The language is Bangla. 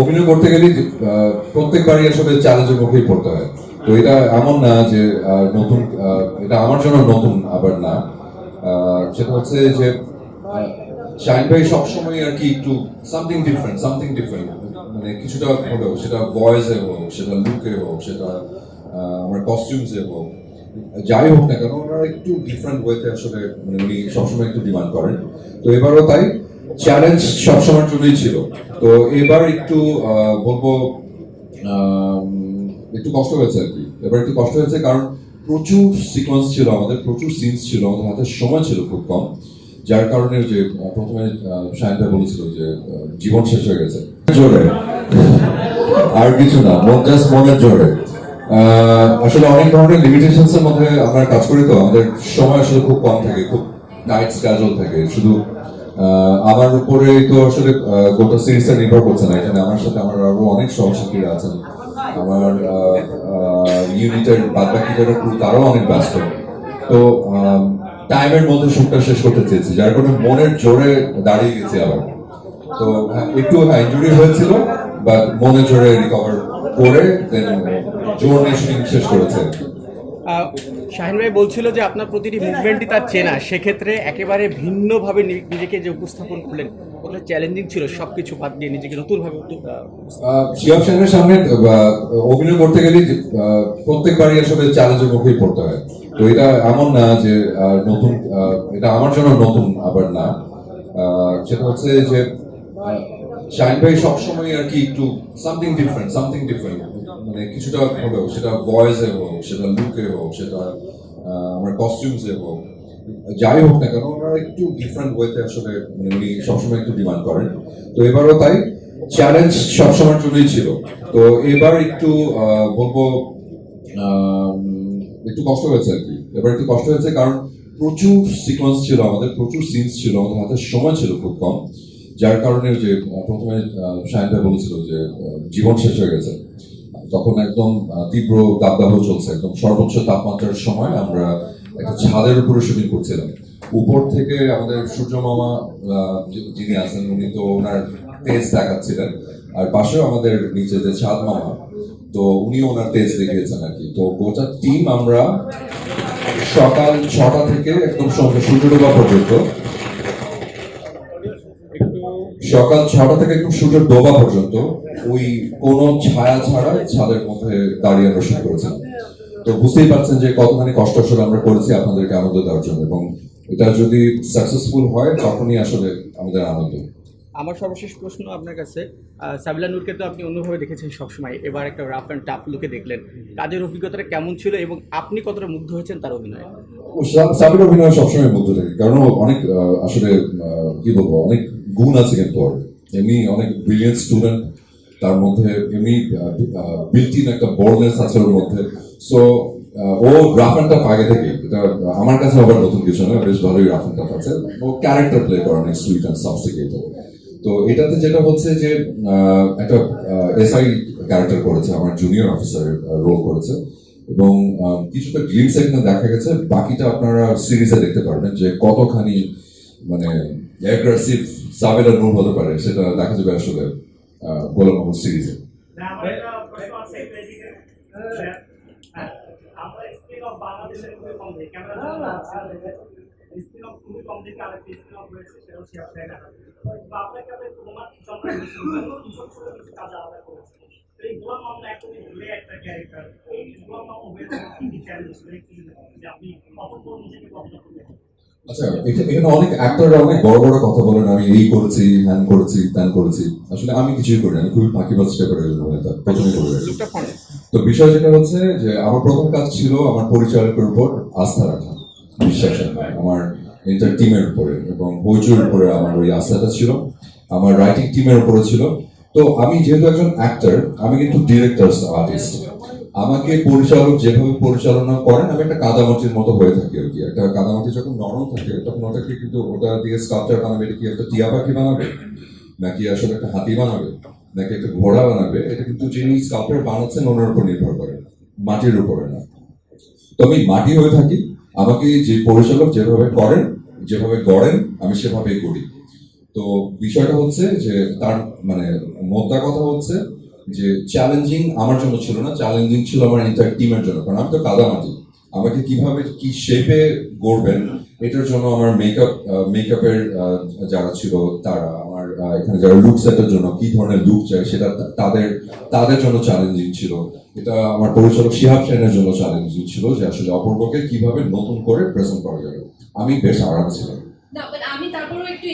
অভিনয় করতে গেলে প্রত্যেকবারই আসলে চ্যালেঞ্জের মুখেই পড়তে হয়। তো এটা এমন না যে নতুন এটা আমার জন্য নতুন আবার না। সেটা হচ্ছে যে শাহিন ভাই সবসময় আর কি একটু সামথিং ডিফারেন্ট সামথিং ডিফারেন্ট মানে কিছুটা হলেও, সেটা ভয়েসে হোক, সেটা লুকে হোক, সেটা আমার কস্টিউমসে হোক, যাই হোক না কেন, ওনারা একটু ডিফারেন্ট ওয়েতে আসলে মানে উনি সবসময় একটু ডিমান্ড করেন। তো এবারও তাই। চ্যালেঞ্জ সবসময়ের জন্যই ছিল। তো এবার একটু বলব একটু কষ্ট হয়েছে আর কি। এবার একটু কষ্ট হয়েছে কারণ প্রচুর সিকোয়েন্স ছিল আমাদের, প্রচুর সিনস ছিল, আমাদের হাতে সময় ছিল খুব কম। যার কারণে যে প্রথমে ভাই বলেছিল যে জীবন শেষ হয়ে গেছে। জোরে। আর কিছু না, মন জাস্ট মনের জোরে। আসলে অনেক ধরনের লিমিটেশনস এর মধ্যে আমরা কাজ করি তো, আমাদের সময় আসলে খুব কম থাকে, খুব টাইট স্ক্যাজুয়াল থাকে। শুধু আমার উপরে তো আসলে গোটা সিরিজটা নির্ভর করছে না। এখানে আমার সাথে আমার আরও অনেক সহযোগীরা আছেন। আমার ইউনিটের বাদ বাকি যারা তারাও অনেক ব্যস্ত। তো টাইমের মধ্যে শুটটা শেষ করতে চেয়েছি যার কারণে মনের জোরে দাঁড়িয়ে গেছি আবার। তো হ্যাঁ, একটু হ্যাঁ ইঞ্জুরি হয়েছিল বাট মনে জোরে রিকভার করে দেন জোর নিয়ে শেষ করেছে। শাহিন ভাই বলছিল যে আপনার প্রতিটি মুভমেন্টই তার চেনা। সেক্ষেত্রে একেবারে ভিন্নভাবে নিজেকে যে উপস্থাপন করলেন ওটা চ্যালেঞ্জিং ছিল, সবকিছু বাদ দিয়ে নিজেকে নতুনভাবে শিয়াব সেনের সামনে অভিনয় করতে গেলে প্রত্যেকবারই আসলে চ্যালেঞ্জের মুখেই পড়তে হয়। তো এটা এমন না যে নতুন এটা আমার জন্য নতুন আবার না। সেটা হচ্ছে যে শাহিন ভাই সবসময় আর কি একটু সামথিং ডিফারেন্ট সামথিং ডিফারেন্ট মানে কিছুটা হলেও, সেটা ভয়েসে হোক, সেটা লুকে হোক, সেটা আমার কস্টিউমসে হোক, যাই হোক না কেন, ওনারা একটু ডিফারেন্ট ওয়েতে আসলে মানে উনি সবসময় একটু ডিমান্ড করেন। তো এবারও তাই চ্যালেঞ্জ সবসময়ের জন্যই ছিল। তো এবার একটু বলব একটু কষ্ট হয়েছে আর কি। এবার একটু কষ্ট হয়েছে কারণ প্রচুর সিকোয়েন্স ছিল আমাদের, প্রচুর সিনস ছিল আমাদের হাতে, সময় ছিল খুব কম। যার কারণে যে প্রথমে ভাই বলেছিল যে জীবন শেষ হয়ে গেছে। তখন একদম তীব্র দাবদাহ চলছে। একদম সর্বোচ্চ তাপমাত্রার সময় আমরা একটা ছাদের উপরে শুটিং করছিলাম। উপর থেকে আমাদের সূর্য মামা যিনি আছেন, উনি তো ওনার তেজ দেখাচ্ছিলেন। আর পাশেও আমাদের নিচে যে ছাদ মামা, তো উনি ওনার তেজ দেখিয়েছেন আর কি। তো গোটা টিম আমরা সকাল ছটা থেকে একদম সন্ধ্যা, সূর্য ডোবা পর্যন্ত সকাল ছটা থেকে একদম সূর্য ডোবা পর্যন্ত ওই কোনো ছায়া ছাড়া ছাদের মধ্যে দাঁড়িয়ে আমরা শুরু করেছেন তো বুঝতেই পারছেন যে কতখানি কষ্ট আসলে আমরা করেছি আপনাদেরকে আনন্দ দেওয়ার জন্য এবং এটা যদি সাকসেসফুল হয় তখনই আসলে আমাদের আনন্দ। আমার সর্বশেষ প্রশ্ন আপনার কাছে সাবিলা নূরকে তো আপনি অন্যভাবে দেখেছেন সবসময় এবার একটা রাফ অ্যান্ড টাফ লুকে দেখলেন। কাজের অভিজ্ঞতাটা কেমন ছিল এবং আপনি কতটা মুগ্ধ হয়েছেন তার অভিনয়ে? ও সা- অভিনয় সবসময় মুগ্ধ থাকে কারণ অনেক আসলে কি বলব অনেক গুণ আছে কিন্তু ওর। এমনি অনেক ব্রিলিয়েন্ট স্টুডেন্ট তার মধ্যে এমনি বিল্ট ইন একটা বোর্ডনেস আছে ওর মধ্যে। সো ও রাফ অ্যান্ড টাফ আগে থেকে এটা আমার কাছে আবার নতুন কিছু না, বেশ ভালোই রাফ অ্যান্ড টাফ আছে। ও ক্যারেক্টার প্লে করে অনেক সুইট অ্যান্ড সাবস্টিকেটেড তো এটাতে যেটা হচ্ছে যে একটা এসআই ক্যারেক্টার করেছে, আমার জুনিয়র অফিসার রোল করেছে। এবং কিছুটা গ্লিমস এখানে দেখা গেছে। বাকিটা আপনারা সিরিজে দেখতে পারবেন যে কতখানি মানে অ্যাগ্রেসিভ সাবেলা নূর হতে পারে, সেটা দেখা যাবে আসলে গোলাম মোহাম্মদ সিরিজে। আমরা বাংলাদেশের খুবই কম দেখি ক্যামেরা স্পিন অফ খুবই কম দেখি, আর একটা স্পিন অফ রয়েছে, সেটাও না। তো আপনাকে আমাদের তোমার চন্দ্র ছোট ছোট কিছু কাজ আলাদা করেছে। তো এই গোলাম মামলা এখনই ভুলে একটা ক্যারেক্টার আচ্ছা এখানে অনেক অ্যাক্টররা অনেক বড় বড় কথা বলেন আমি এই করেছি হ্যান করেছি ত্যান করেছি। আসলে আমি কিছুই করি আমি খুবই ফাঁকিবাজ টাইপের একজন অভিনেতা প্রথমে ফোনে। তো বিষয় যেটা হচ্ছে যে আমার প্রথম কাজ ছিল আমার পরিচালকের উপর আস্থা রাখা বিশ্বাস রাখা আমার এন্টার টিমের উপরে এবং বইচুর উপরে আমার ওই আস্থাটা ছিল আমার রাইটিং টিমের উপরে ছিল। তো আমি যেহেতু একজন অ্যাক্টর আমি কিন্তু ডিরেক্টর আর্টিস্ট আমাকে পরিচালক যেভাবে পরিচালনা করেন, আমি একটা কাদামাটির মতো হয়ে থাকি আর কি। একটা কাদামাটি যখন নরম থাকে, তখন ওটাকে কিন্তু ওটা দিয়ে স্কাল্পচার বানাবে কি একটা টিয়া পাখি বানাবে? নাকি আসলে একটা হাতি বানাবে? নাকি একটা ঘোড়া বানাবে? এটা কিন্তু যিনি স্কাল্পচার বানাচ্ছেন, ওনার উপর নির্ভর করে, মাটির উপরে না। তো আমি মাটি হয়ে থাকি, আমাকে যে পরিচালক যেভাবে করেন, যেভাবে গড়েন, আমি সেভাবেই করি। তো বিষয়টা হচ্ছে যে তার মানে মোদ্দা কথা হচ্ছে যে চ্যালেঞ্জিং আমার জন্য ছিল না চ্যালেঞ্জিং ছিল আমার এন্টার টিমের জন্য, কারণ আমি তো কাদামাটি আমাকে কীভাবে, কি শেপে গড়বেন, এটার জন্য আমার মেকআপ মেকআপের যারা ছিল তারা, আমার এখানে যারা লুক সেটের জন্য, কি ধরনের লুক চাই, সেটা তাদের তাদের জন্য চ্যালেঞ্জিং ছিল। এটা আমার পরিচালক শিহাব সেনের জন্য চ্যালেঞ্জিং ছিল যে আসলে অপূর্বকে কীভাবে নতুন করে প্রেজেন্ট করা যাবে। আমি বেশ আরাম ছিলাম। আমি একটু